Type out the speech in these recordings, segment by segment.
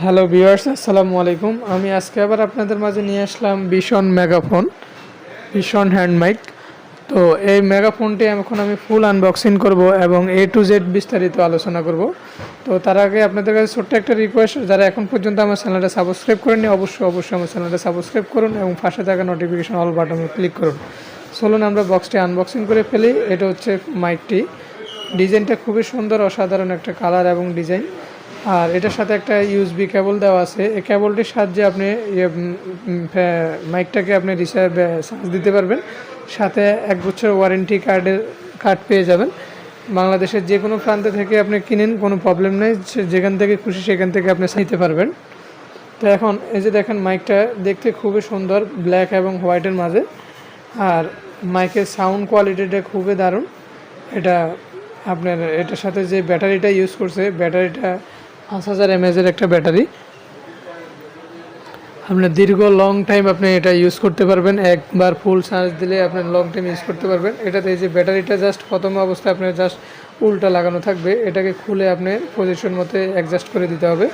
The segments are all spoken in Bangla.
হ্যালো ভিউয়ার্স আসসালামু আলাইকুম। আমি আজকে আবার আপনাদের মাঝে নিয়ে আসলাম ভীষণ মেগাফোন ভীষণ হ্যান্ড মাইক তো এই মেগাফোনটি এখন আমি ফুল আনবক্সিং করব এবং এ টু জেড বিস্তারিত আলোচনা করব। তো তার আগে আপনাদের কাছে ছোট্ট একটা রিকোয়েস্ট যারা এখন পর্যন্ত আমার চ্যানেলটা সাবস্ক্রাইব করেননি, অবশ্যই অবশ্যই আমার চ্যানেলটা সাবস্ক্রাইব করুন এবং পাশে থাকা নোটিফিকেশন অল বাটনে ক্লিক করুন। চলুন আমরা বক্সটি আনবক্সিং করে ফেলি। এটা হচ্ছে মাইকটি ডিজাইনটা খুবই সুন্দর, অসাধারণ একটা কালার এবং ডিজাইন আর এটার সাথে একটা ইউএসবি কেবল দেওয়া আছে। এই কেবলটির সাহায্যে আপনি ইয়ে, মাইকটাকে আপনি রিচার্জ চার্জ দিতে পারবেন। সাথে এক বছর ওয়ারেন্টি কার্ডের কার্ড পেয়ে যাবেন। বাংলাদেশের যে কোনো প্রান্ত থেকে আপনি কিনেন কোনো প্রবলেম নেই। যেখান থেকে খুশি সেখান থেকে আপনি নিতে পারবেন। তো এখন এই যে দেখেন মাইকটা দেখতে খুবই সুন্দর ব্ল্যাক এবং হোয়াইটের মাঝে। আর মাইকের সাউন্ড কোয়ালিটিটা খুবই দারুণ। এটা আপনার এটার সাথে যে ব্যাটারিটা ইউজ করছে ব্যাটারিটা পাঁচ হাজার এমএজের একটা ব্যাটারি। আপনার দীর্ঘ লং টাইম আপনি এটা ইউজ করতে পারবেন। একবার ফুল চার্জ দিলে আপনার লং টাইম ইউজ করতে পারবেন। এটাতে এই যে ব্যাটারিটা জাস্ট প্রথম অবস্থায় আপনার জাস্ট উল্টা লাগানো থাকবে। এটাকে খুলে আপনি পজিশন মতো অ্যাডজাস্ট করে দিতে হবে।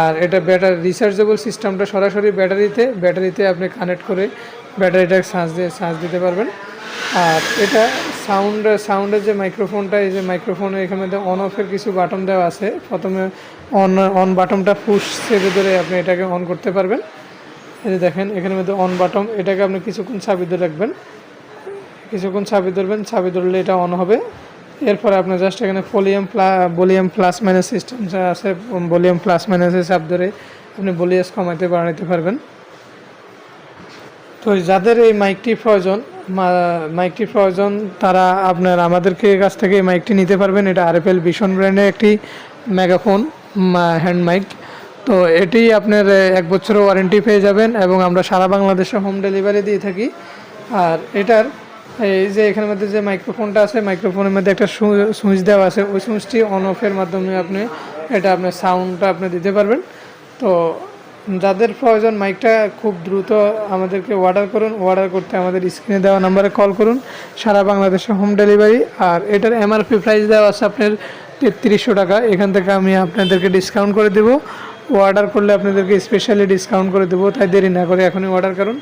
আর এটা ব্যাটারি রিচার্জেবল সিস্টেমটা সরাসরি ব্যাটারিতে ব্যাটারিতে আপনি কানেক্ট করে ব্যাটারিটা চার্জ দিয়ে চার্জ দিতে পারবেন। আর এটা সাউন্ড সাউন্ডের যে মাইক্রোফোনটা, এই যে মাইক্রোফোনে এখানে অন অফের কিছু বাটন দেওয়া আছে। প্রথমে অন অন বাটনটা পুশ চেপে ধরে আপনি এটাকে অন করতে পারবেন। এই যে দেখেন এখানের মধ্যে অন বাটন এটাকে আপনি কিছুক্ষণ চাবি ধরে রাখবেন। কিছুক্ষণ চাবি ধরবেন, চাবি ধরলে এটা অন হবে। এরপরে আপনি জাস্ট এখানে volume plus volume plus minus system যা আছে ভলিউম প্লাস মাইনাসের চাপ ধরে আপনি ভলিউস কমাতে বাড়াইতে পারবেন। তো যাদের এই মাইকটি প্রয়োজন মাইকটি প্রয়োজন, তারা আপনার আমাদেরকে কাছ থেকে মাইকটি নিতে পারবেন। এটা আর আরএফএল ভীষণ ব্র্যান্ডের একটি মেগাফোন হ্যান্ড মাইক। তো এটি আপনার এক বছরের ওয়ারেন্টি পেয়ে যাবেন এবং আমরা সারা বাংলাদেশে হোম ডেলিভারি দিয়ে থাকি। আর এটার, এই যে এখানের মধ্যে যে মাইক্রোফোনটা আছে, মাইক্রোফোনের মধ্যে একটা সুইচ দেওয়া আছে। ওই সুইচটি অন অফের মাধ্যমে আপনি এটা আপনার সাউন্ডটা আপনি দিতে পারবেন। তো যাদের প্রয়োজন মাইকটা খুব দ্রুত আমাদেরকে অর্ডার করুন অর্ডার করতে আমাদের স্ক্রিনে দেওয়া নাম্বারে কল করুন। সারা বাংলাদেশে হোম ডেলিভারি আর এটার এমআরপি প্রাইস দেওয়া আছে আপনার তেত্রিশশো টাকা। এখান থেকে আমি আপনাদেরকে ডিসকাউন্ট করে দেবো। অর্ডার করলে আপনাদেরকে স্পেশালি ডিসকাউন্ট করে দেবো, তাই দেরি না করে এখনই অর্ডার করুন।